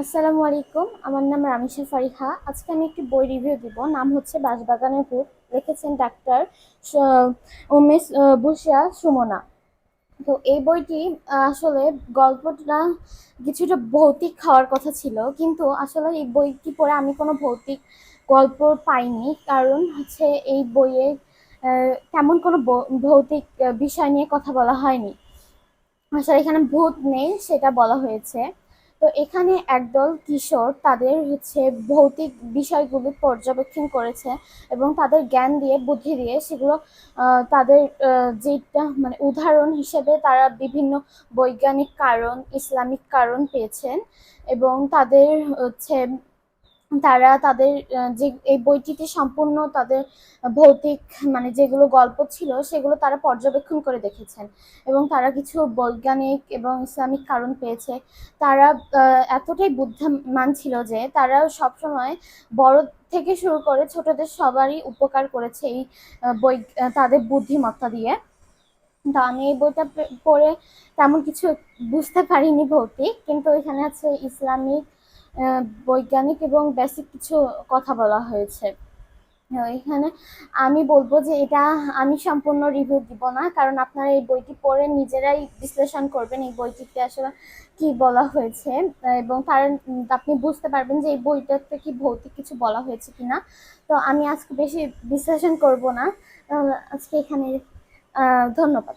আসসালামু আলাইকুম, আমার নাম রামিশা ফারিহা। আজকে আমি একটি বই রিভিউ দিব, নাম হচ্ছে বাঁশবাগানের ভূত লিখেছেন ডাক্তার উমেশ বুশিয়া সুমনা। তো এই বইটি আসলে গল্পটা কিছুটা ভৌতিক খাওয়ার কথা ছিল, কিন্তু আসলে এই বইটি পড়ে আমি কোনো ভৌতিক গল্প পাইনি, কারণ হচ্ছে এই বইয়ে তেমন কোনো ভৌতিক বিষয় নিয়ে কথা বলা হয়নি। আসলে এখানে ভূত নেই, সেটা বলা হয়েছে। তো এখানে একদল কিশোর তাদের হচ্ছে ভৌতিক বিষয়গুলি পর্যবেক্ষণ করেছে এবং তাদের জ্ঞান দিয়ে, বুদ্ধি দিয়ে সেগুলো তাদের যেটা মানে উদাহরণ হিসেবে তারা বিভিন্ন বৈজ্ঞানিক কারণ, ইসলামিক কারণ পেয়েছেন এবং তাদের হচ্ছে তারা তাদের যে এই বইটিতে সম্পূর্ণ তাদের ভৌতিক মানে যেগুলো গল্প ছিল, সেগুলো তারা পর্যবেক্ষণ করে দেখেছেন। এবং তারা কিছু বৈজ্ঞানিক এবং ইসলামিক কারণ পেয়েছে। তারা এতটাই বুদ্ধিমান ছিল যে তারা সবসময় বড় থেকে শুরু করে ছোটদের সবারই উপকার করেছে এই বই তাদের বুদ্ধিমত্তা দিয়ে। তো আমি এই বইটা পড়ে তেমন কিছু বুঝতে পারিনি ভৌতিক, কিন্তু এখানে আছে ইসলামিক বৈজ্ঞানিক এবং বেসিক কিছু কথা বলা হয়েছে। এখানে আমি বলব যে এটা আমি সম্পূর্ণ রিভিউ দিব না, কারণ আপনারা এই বইটি পড়ে নিজেরাই বিশ্লেষণ করবেন এই বইটিতে আসলে কি বলা হয়েছে, এবং তার আপনি বুঝতে পারবেন যে এই বইটাতে কি ভৌতিক কিছু বলা হয়েছে কিনা। তো আমি আজকে বেশি বিশ্লেষণ করব না। আজকে এখানে ধন্যবাদ।